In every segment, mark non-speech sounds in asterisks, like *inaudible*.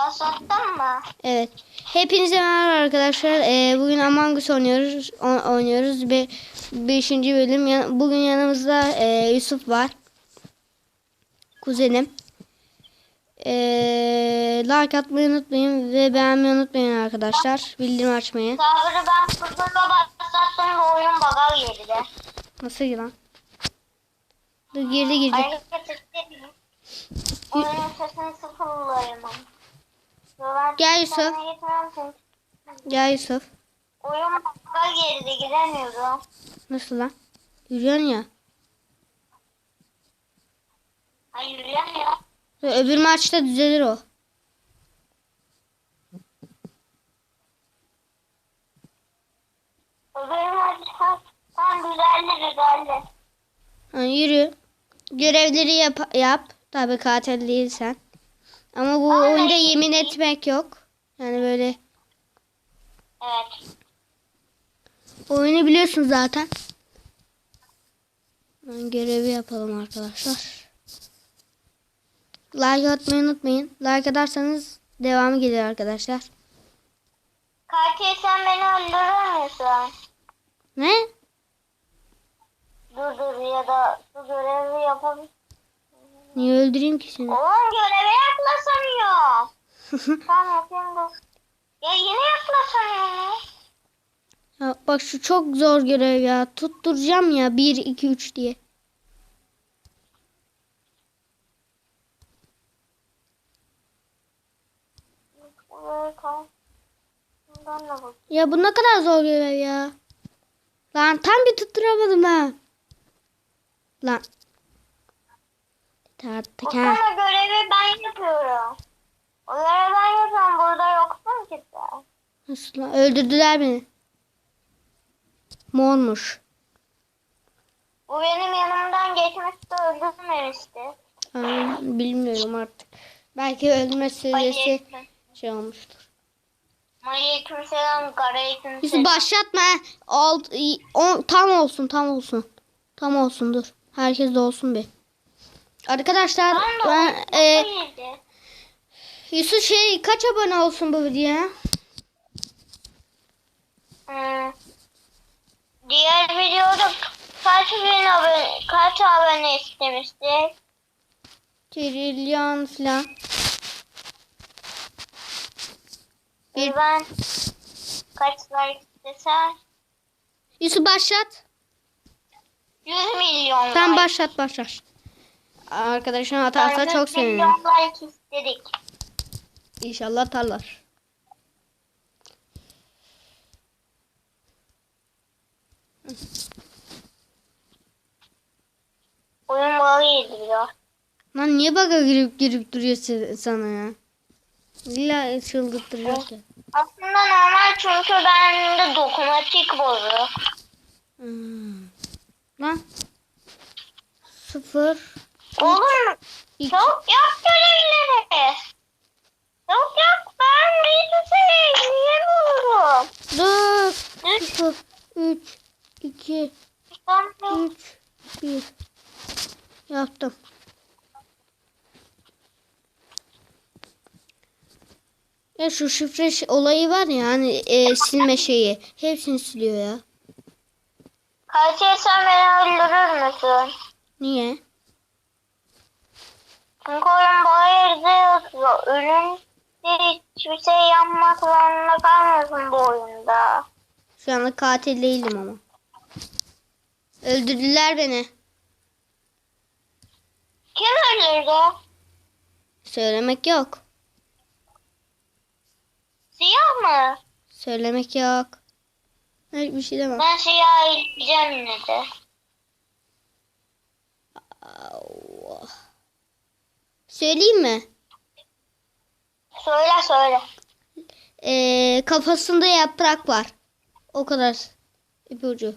Başlattın mı? Evet. Hepinize merhaba arkadaşlar. Ee, bugün Among Us oynuyoruz. O- oynuyoruz. Be 5. bölüm. Ya- Bugün yanımızda e, Yusuf var. Kuzenim. Ee, like atmayı unutmayın ve beğenmeyi unutmayın arkadaşlar. Bildirim açmayı. Server'ı ben sıfırla başlattım ve oyun baga girdi. Nasıl lan? Dur girdi girdi. Oyunun sesini sıfırlayayım. Ben Gel Yusuf. Gel Yusuf. Oyun baga girdi giremiyorum. Nasıl lan? Yürüyorsun ya. Hayır yürüyemiyor. Dur, Öbür maçta düzelir o. Benim açık. Tam güzeldi. Ha, yürü. Görevleri yap, yap. Tabii katil değilsen. Ama bu Vallahi oyunda yemin etmek yok. Yani böyle Evet. oyunu biliyorsun zaten. Ben görevi yapalım arkadaşlar. Like atmayı unutmayın. Like atarsanız devamı gelir arkadaşlar. Katil sen beni öldürür müsün? Ne? Dur dur ya da şu görevi yapabilir. Niye öldüreyim ki seni? Oğlum göreve yaklaşamıyor. *laughs* tamam yapayım dur. Ya yine yaklaşamıyor. Ya bak şu çok zor görev ya. Tutturacağım ya 1 2 3 diye. Ya bu ne kadar zor görev ya. Lan tam bir tutturamadım ha. Lan. Bu ha. sana görevi ben yapıyorum. O görevi ben yapıyorum. Burada yoksun ki sen. Nasıl lan? Öldürdüler beni. Mormuş. Bu benim yanımdan geçmişte öldürmemişti. Aa, bilmiyorum artık. Belki süresi Aleyküm. şey olmuştur. Aleykümselam. Aleykümselam. Yusuf başlatma. Alt, on, tam olsun tam olsun. Tam olsun dur. Herkes de olsun bir. Arkadaşlar de ben, e. Yusuf şey kaç abone olsun bu videoya? Hmm. Diğer videoda kaç bin abone, kaç abone istemiştik? Trilyon falan. Bir- Bir ben kaç like istesem? Yusuf başlat. 100 milyon Tam başlat başlat. Arkadaşın atarsa çok 100 sevinirim. like istedik. İnşallah atarlar. Oyun bağlıydı biraz. Lan niye baga girip girip duruyor se- sana ya? İlla çıldırtacak ya. Aslında normal çünkü bende dokunmatik bozuk. Hmm. Lan. Sıfır. Oğlum iki. çabuk yap görevleri. Çabuk yap ben bir şey yiyemiyorum. Dur. Üç. Sıfır. Üç. iki, Tamam. Üç. Bir. Yaptım. Ya şu şifre olayı var ya hani e, silme şeyi. Hepsini siliyor ya. Kaçıya sen beni öldürür müsün? Niye? Çünkü oyun bayırda yazıyor. Ölünce hiçbir şey yapmak zorunda kalmıyorsun bu oyunda. Şu anda katil değilim ama. Öldürdüler beni. Kim öldürdü? Söylemek yok. Siyah mı? Söylemek yok. Hiçbir şey demem. Ben siyah izleyeceğim yine de. Allah. Söyleyeyim mi? Söyle söyle. Ee, kafasında yaprak var. O kadar. İpucu.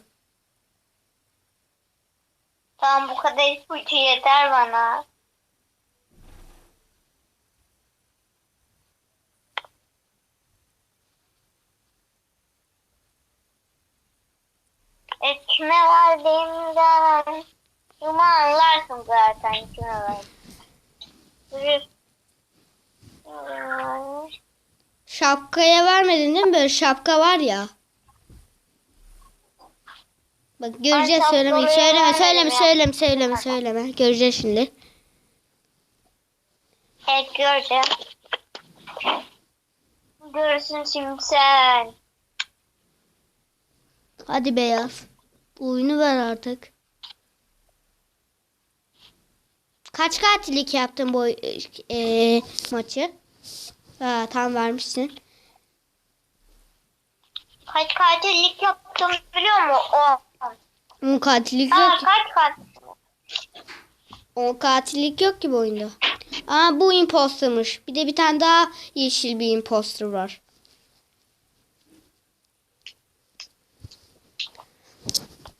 Tamam bu kadar ipucu yeter bana. E kime verdiğimden Yuma anlarsın zaten kime verdiğimi. Şapkaya vermedin değil mi? Böyle şapka var ya. Bak göreceğiz şapkayı söyleme. Söyleme söyleme ya. söyleme söyleme söyleme. Göreceğiz şimdi. Evet göreceğim. Görürsün şimdi sen. Hadi beyaz. Oyunu ver artık. Kaç katillik yaptın bu e, maçı? Ha, tam vermişsin. Kaç katillik yaptım biliyor musun? O. 10 katillik Aa yok. kaç katil? 10 katillik yok ki bu oyunda. Aa bu impostermış. Bir de bir tane daha yeşil bir imposter var.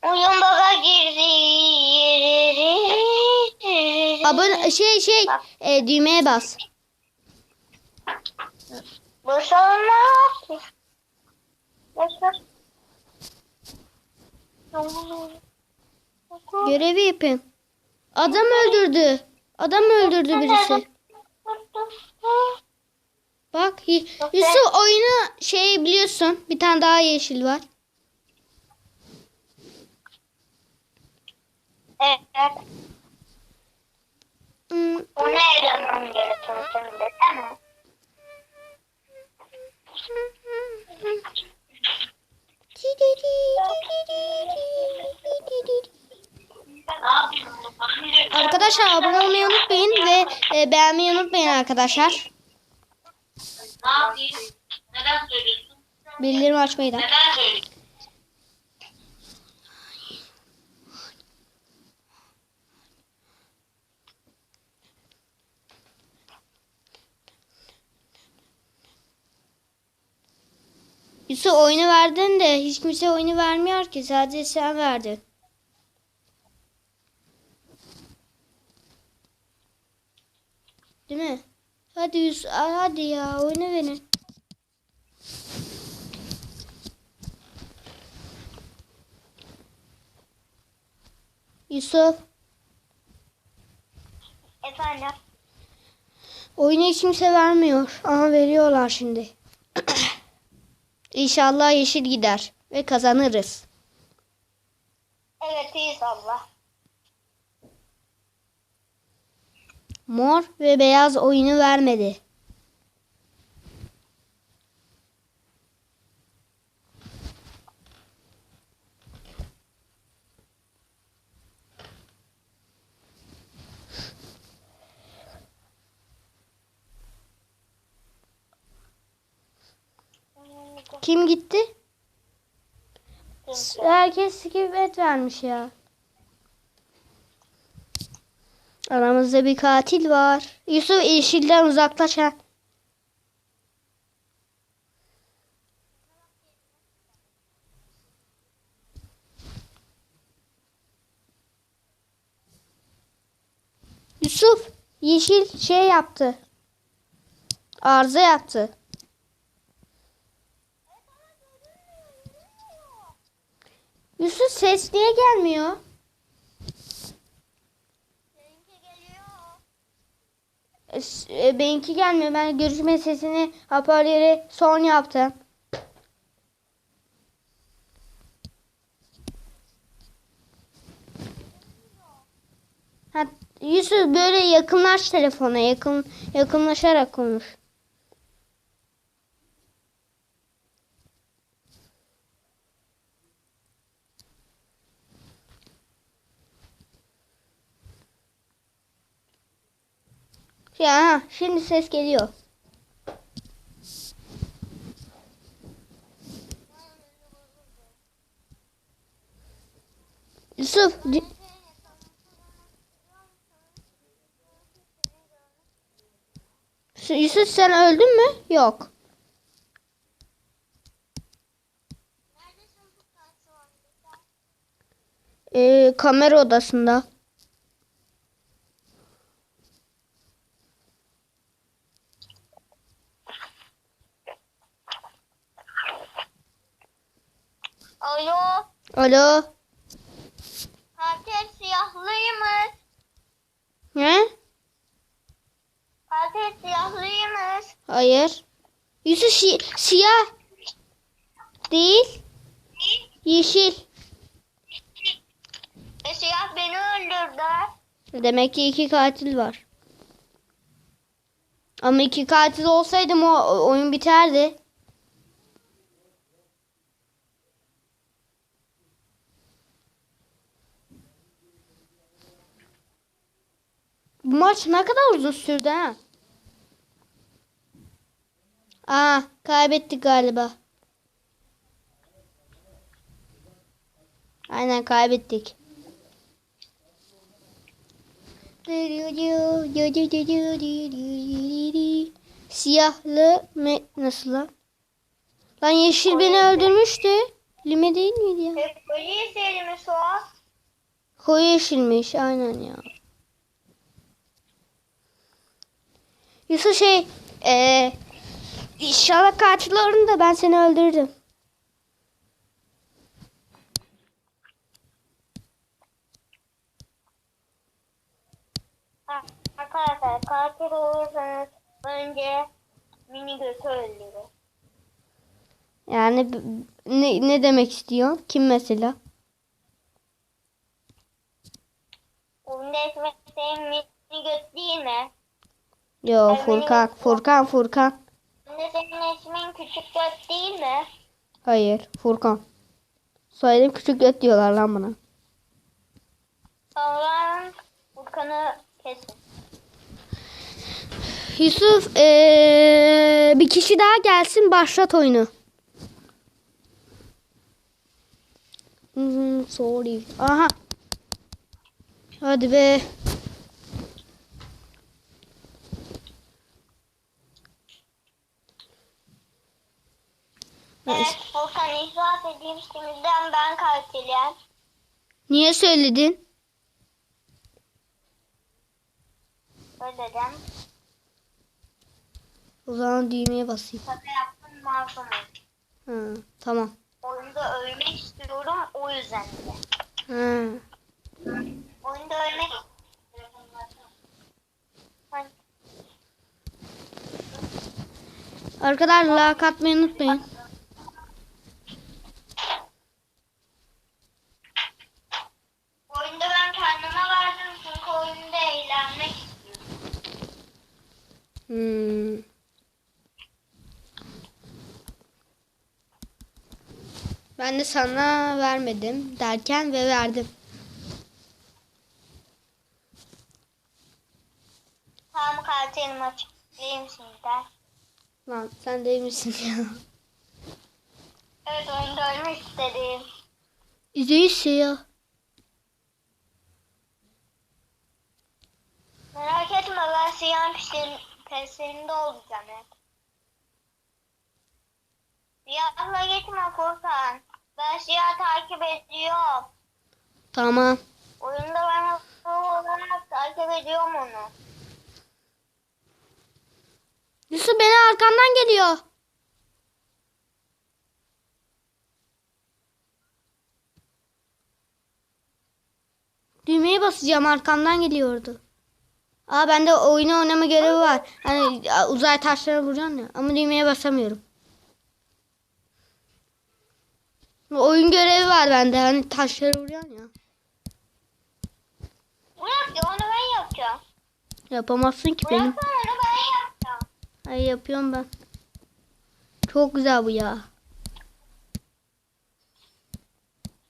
Oyun girdi. Abone şey şey e, düğmeye bas. Boşalma. Boş ver. Görevi yapın. Adam öldürdü. Adam öldürdü birisi. Bak Yusuf oyunu şey biliyorsun. Bir tane daha yeşil var. Evet. Hmm, O nereden gerekiyor şimdi değil mi? Arkadaşlar abone olmayı unutmayın ve e, beğenmeyi unutmayın arkadaşlar. Ne yapayım? Neden söylüyorsun? Bildirim açmayı da. Neden söylüyorsun? Yusuf oyunu verdin de hiç kimse oyunu vermiyor ki. Sadece sen verdin. Değil mi? Hadi Yusuf hadi ya oyunu verin. Yusuf Efendim. oyunu hiç kimse vermiyor ama veriyorlar şimdi. İnşallah yeşil gider ve kazanırız. Evet inşallah. Mor ve beyaz oyunu vermedi. Kim gitti? Herkes skip et vermiş ya. Aramızda bir katil var. Yusuf yeşilden uzaklaş ha. Yusuf yeşil şey yaptı. Arıza yaptı. Yusuf ses niye gelmiyor? E, s- e, benimki gelmiyor. Ben görüşme sesini hoparlöre son yaptım. Ha, Yusuf böyle yakınlaş telefona. Yakın yakınlaşarak konuş. Ya şimdi ses geliyor. Yusuf, Yusuf sen öldün mü? Yok. Ee, kamera odasında. Alo. Alo. Katil siyahlıymış. Ne? Katil siyahlıymış. Hayır. Yusuf şi- siyah. Değil. Yeşil. E siyah beni öldürdü. Demek ki iki katil var. Ama iki katil olsaydım o o- oyun biterdi. Bu maç ne kadar uzun sürdü ha? Aa, kaybettik galiba. Aynen kaybettik. Siyahlı me nasıl lan? Lan yeşil beni öldürmüştü. Lime değil miydi ya? E polis elimi Suat. Koyu yeşilmiş aynen ya. Yusuf şey eee inşallah katil olur da ben seni öldürdüm. Arkadaşlar katil olursanız önce mini götü öldürür. Yani ne, ne demek istiyor? Kim mesela? İsmi senin mini göt değil mi? Yo Furkan. Furkan Furkan. Oyunda senin ismin küçük göt değil mi? Hayır Furkan. Söyledim küçük göt diyorlar lan bana. Sonra Furkan'ı kesin. Yusuf eee, bir kişi daha gelsin başlat oyunu. Hmm, sorry. Aha. Hadi be. Evet itiraf edeyim şimdiden ben katilim. Niye söyledin? Öyle dedim. O zaman düğmeye basayım. Şaka yaptım masumum. Ha, tamam. Oyunda ölmek istiyorum o yüzden de. Ha. Oyunda ölmek Arkadaşlar like atmayı unutmayın. Oyunda ben kendime verdim çünkü oyunda eğlenmek istiyorum. Hmm. Ben de sana vermedim derken ve verdim. Tamam katilim açıklayayım şimdiden. Lan sen değil misin ya? Evet oyunda ölmek istedim. İzleyiş ya. Siyah peşin, peşinde olacağım hep. Siyahla gitme Furkan. Ben siyah takip ediyorum. Tamam. Oyunda ben hızlı olarak takip ediyorum onu. Yusuf beni arkamdan geliyor. Düğmeye basacağım arkamdan geliyordu. Aa bende oyunu oynama görevi var. Hani uzay taşlara vuracaksın ya. Ama düğmeye basamıyorum. Oyun görevi var bende. Hani taşlara vuruyorsun ya. Bırak ya onu ben yapacağım. Yapamazsın ki benim. Bıraksana onu ben yapacağım. Ay yapıyorum ben. Çok güzel bu ya.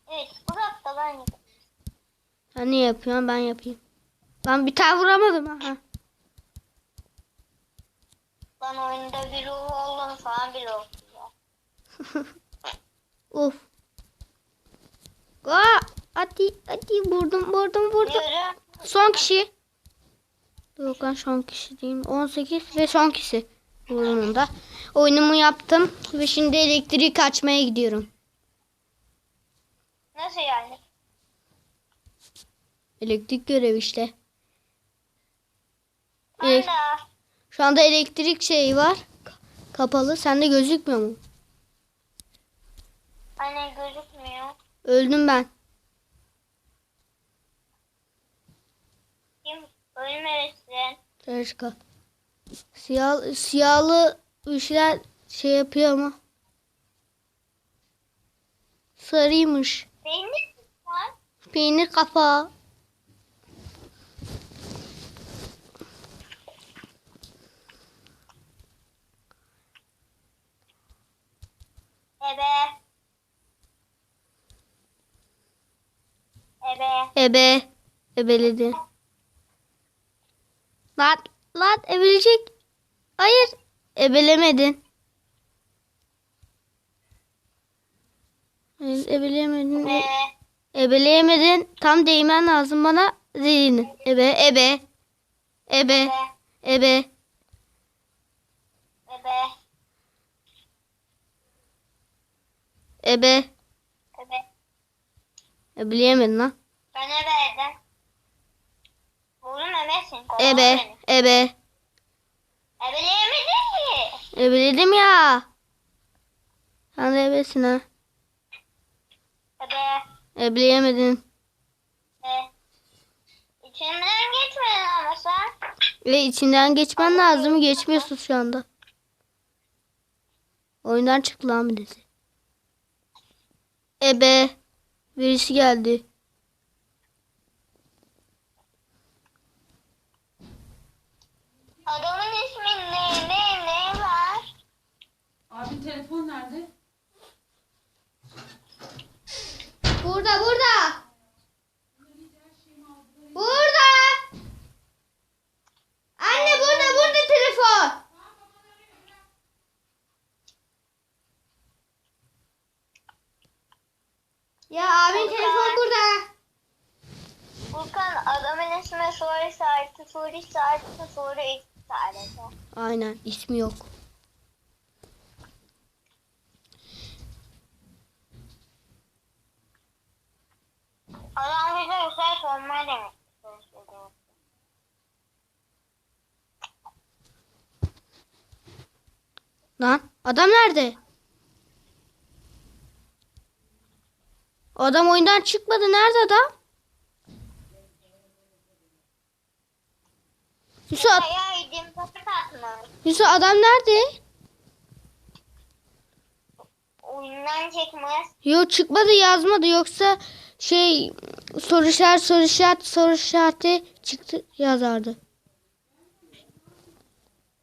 Evet bırak da ben yapayım. Sen yapıyorsun ben yapayım. Ben bir tane vuramadım ha. Ben oyunda bir ruh oldum falan bile oluyor. Of. Aa, hadi hadi vurdum vurdum vurdum. Yürü. Son kişi. Yok lan son kişi değil. 18 ve son kişi. Vurdum da. Oyunumu yaptım ve şimdi elektrik açmaya gidiyorum. Nasıl yani? Elektrik görevi işte. De. Şu anda elektrik şeyi var. K- Kapalı. Sende gözükmüyor mu? Anne gözükmüyor. Öldüm ben. Kim ölmemişsin? Teşekkür. Siyah, siyahlı işler şey yapıyor ama. Sarıymış. Peynir var. Peynir kafa. Ebe. Ebe. Ebe. Ebeledi. Lan lan ebelecek. Hayır. Ebelemedin. Hayır ebeleyemedin. Ebe. Ebeleyemedin. Tam değmen lazım bana. Zilini. Ebe. Ebe. Ebe. Ebe. Ebe. Ebe. Ebe. Ebeleyemedin lan. Ben ebeydim. Buldum ebesin. kovaladı Ebe. beni. Ebe. Ebeleyemedin ki. Ebeledim ya. Sen de ebesin ha. Ebe. Ebeleyemedin. E. İçinden geçmedin ama sen. Ve içinden geçmen lazım. Geçmiyorsun şu anda. Oyundan çıktı lan birisi. Ebe. Birisi geldi. Adamın ismi ne? Ne? Ne var? Abi telefon nerede? Burada burada. Burada. Anne burada burada telefon. Ya abin telefon burada. Furkan adamın ismi soru işareti, soru işareti, soru işareti. Aynen ismi yok. Adam bize güzel sorma demek. istiyor. Lan adam nerede? Adam oyundan çıkmadı. Nerede adam? Yusuf, ad-. Yusuf adam nerede? Oyundan çıkmış. Yok çıkmadı yazmadı yoksa şey soru işareti soru işareti soru işareti çıktı yazardı.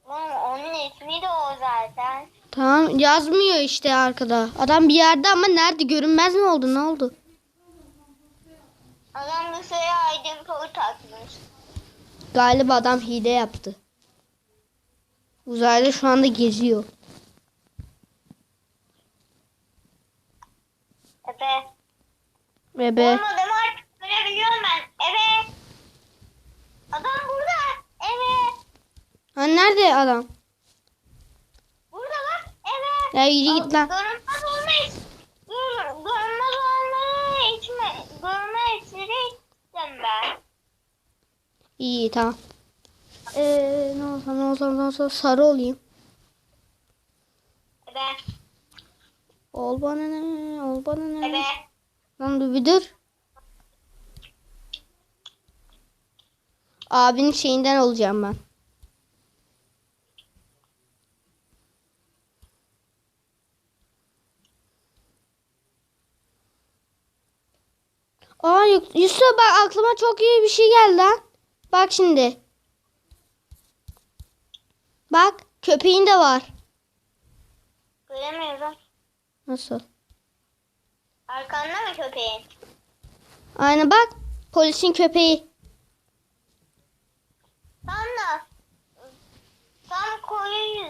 Oğlum onun ismi de o zaten. Tamam yazmıyor işte arkada. Adam bir yerde ama nerede görünmez mi oldu ne oldu? Adam dışarıya aydın paket atmış. Galiba adam hile yaptı. Uzayda şu anda geziyor. Ebe. Bebe. Oğlum adamı artık görebiliyorum ben. Ebe. Adam burada. Ebe. Ha nerede adam? Ya yürü git lan. Görünmez olmayız. Gör, görünmez olmayı içme. Görme içeri içtim ben. İyi tamam. Ee, ne olsam ne olsam ne olsam sarı olayım. Ebe. Ol bana ne? Ol bana ne? Ebe. Lan dur bir dur. Abinin şeyinden olacağım ben. Aa Yus- Yusuf bak aklıma çok iyi bir şey geldi lan. Bak şimdi. Bak köpeğin de var. Göremiyorum. Nasıl? Arkanda mı köpeğin? Aynen bak polisin köpeği. Tam da tam koyu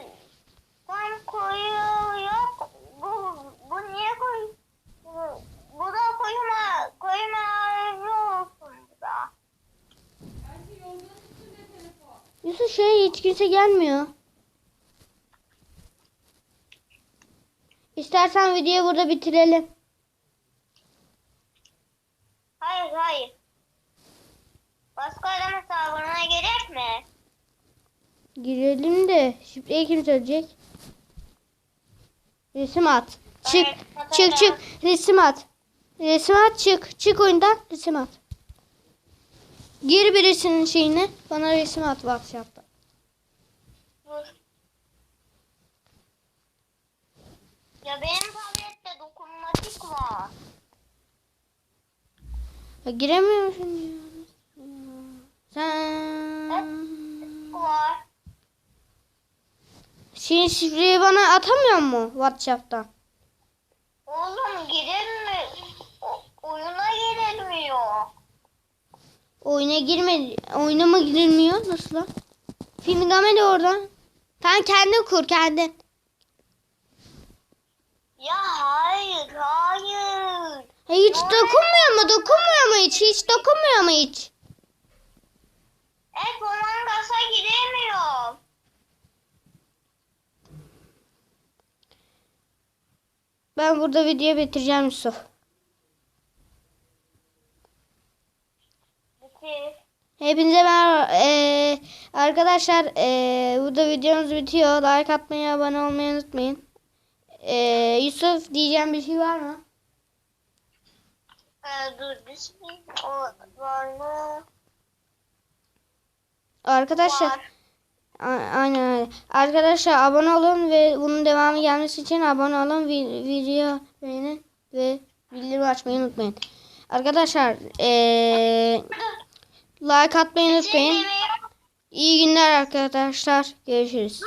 tam koyu yok. Bu bu niye koyu? Bu, bu da koyma koyma olsun bu da. Yusuf şey hiç kimse gelmiyor. İstersen videoyu burada bitirelim. Hayır hayır. Başka adam hesabına gerek mi? Girelim de şifreyi kim söyleyecek? Resim at. Çık. Evet. Çık çık. Resim at. Resim at çık. Çık oyundan resim at. Gir birisinin şeyine. Bana resim at WhatsApp'ta. Ya benim tablette dokunmatik var. Ya giremiyorsun ya. Sen... Var. Senin şifreyi bana atamıyor mu Whatsapp'tan? Oğlum girilmiyor. O- oyuna girilmiyor. Oyuna girme, oyuna mı girilmiyor? Nasıl lan? Film de oradan. Sen kendin kur kendin. Ya hayır hayır. Ha, hiç dokunmuyor mu? Dokunmuyor mu hiç? Hiç dokunmuyor mu hiç? Evet Among Us'a giremiyorum. Ben burada video bitireceğim Yusuf. Hepinize merhaba. Ee, arkadaşlar ee, burada videomuz bitiyor. Like atmayı, abone olmayı unutmayın. Ee, Yusuf diyeceğim bir şey var mı? Ee, dur düşmeyin. O var mı? Arkadaşlar Var. Aynen öyle. Arkadaşlar abone olun ve bunun devamı gelmesi için abone olun. Vi- video beğenin ve bildirim açmayı unutmayın. Arkadaşlar eee like atmayı unutmayın. İyi günler arkadaşlar. Görüşürüz.